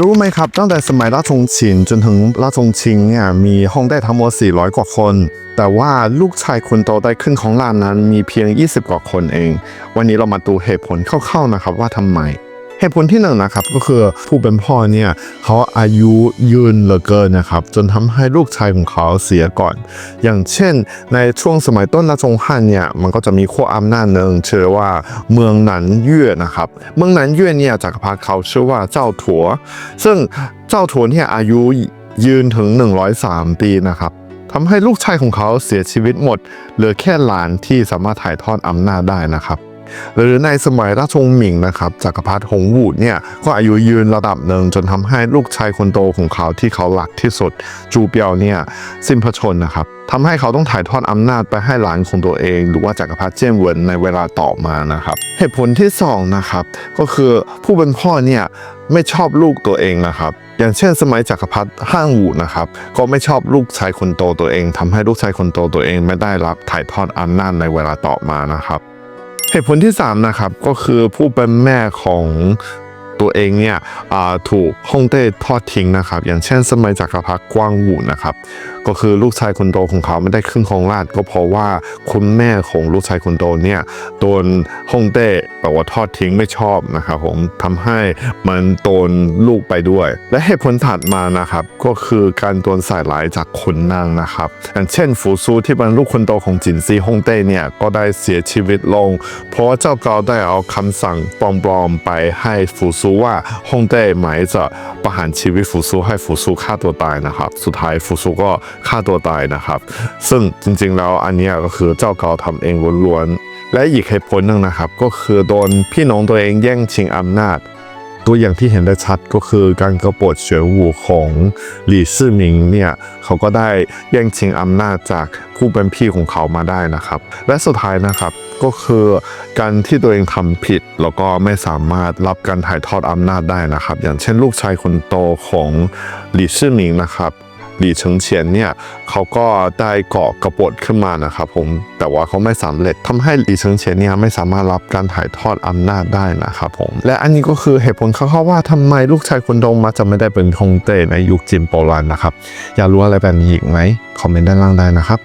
รู้ไหมครับ ตั้งแต่สมัยราชวงศ์ชินจนถึงราชวงศ์ชิงเนี่ยมีห้องได้ทั้งหมด 400 กว่าคน แต่ว่าลูกชายคนโตได้ขึ้นของลานนั้นมีเพียง 20 กว่าคนเอง วันนี้เรามาดูเหตุผลคร่าวๆนะครับว่าทำไม เหตุผลที่หนึ่งนะครับก็คือผู้เป็นพ่อเนี่ยเขาอายุยืนเหลือเกินนะครับจนทำให้ลูกชายของเขาเสียก่อน อย่างเช่น ในช่วงสมัยต้นราชวงศ์ฮั่นเนี่ยมันก็จะมีขั้วอำนาจหนึ่งชื่อว่าเมืองหนันเย่นะครับเมืองหนันเย่เนี่ยจักรพรรดิเขาชื่อว่าเจ้าถัว ซึ่งเจ้าถัวเนี่ยอายุยืนถึง 103 ปีนะครับทำให้ลูกชายของเขาเสียชีวิตหมด เหลือแค่หลานที่สามารถถ่ายทอดอำนาจได้นะครับ หรือในสมัยราชวงศ์หมิงนะครับจักรพรรดิหงวูดเนี่ยก็อายุยืนระดับหนึ่งจนทำให้ลูกชายคนโตของเขาที่เขาหลักที่สุด จูเปียวเนี่ยสิ้นพระชนนะครับทำให้เขาต้องถ่ายทอดอำนาจไปให้หลานของตัวเอง หรือว่าจักรพรรดิเจี้ยนเหวินในเวลาต่อมานะครับ เหตุผลที่สองนะครับก็คือผู้เป็นพ่อเนี่ยไม่ชอบลูกตัวเองนะครับอย่างเช่นสมัยจักรพรรดิห้างหูนะครับก็ไม่ชอบลูกชายคนโตตัวเองทำให้ลูกชายคนโตตัวเองไม่ได้รับถ่ายทอดอำนาจในเวลาต่อมานะครับ เหตุผลที่ 3 นะครับ ก็คือผู้เป็นแม่ของ ตัวเองเนี่ยถูกฮ่องเต้ทอดทิ้งนะครับ อย่างเช่นสมัยจักรพรรดิกวางหูนะครับ ก็คือลูกชายคนโตของเขาไม่ได้ขึ้นของราชก็เพราะว่าคุณแม่ของลูกชายคนโตเนี่ยโดนฮ่องเต้แบบว่าทอดทิ้งไม่ชอบนะครับผมทำให้มันโดนลูกไปด้วย และเหตุผลถัดมานะครับ ก็คือการโดนใส่ร้ายจากขุนนางนะครับ อย่างเช่นฝูซูที่เป็นลูกคนโตของจินซีฮ่องเต้เนี่ยก็ได้เสียชีวิตลง เพราะว่าเจ้าเกาได้เอาคำสั่งปลอมๆไปให้ฝูซูว่าฮ่องเต้หมายจะประหารชีวิตฝูซูให้ฝูซูฆ่าตัวตายนะครับ สุดท้ายฝูซูก็ฆ่าตัวตายนะครับ ซึ่งจริงๆแล้วอันนี้ก็คือเจ้าเกาทำเองล้วนๆและอีกเหตุผลหนึ่งนะครับ ก็คือโดนพี่น้องตัวเองแย่งชิงอำนาจตัวอย่างที่เห็นได้ชัดก็คือการกรบฏเฉียวหูของหลี่ซื่อหมิงเนี่ยเขาก็ได้แย่งชิงอำนาจจากผู้เป็นพี่ของเขามาได้นะครับ และสุดท้ายนะครับ ก็คือการที่ตัวเองทำผิด แล้วก็ไม่สามารถรับการถ่ายทอดอำนาจได้นะครับ อย่างเช่นลูกชายคนโตของหลี่ซื่อหมิงนะครับหลี่เฉิงเฉียนเนี่ยเขาก็ได้เก่อกระบฏขึ้นมานะครับผมแต่ว่าเขาไม่สำเร็จทำให้หลี่เฉิงเฉียนเนี่ยไม่สามารถรับการถ่ายทอดอำนาจได้นะครับผมและอันนี้ก็คือเหตุผลคร่าวๆว่าทำไมลูกชายคนโตมาจะไม่ได้เป็นฮงเต้ในยุคจินโบราณนะครับ อยากรู้อะไรแบบนี้อีกไหมคอมเมนต์ด้านล่างได้นะครับ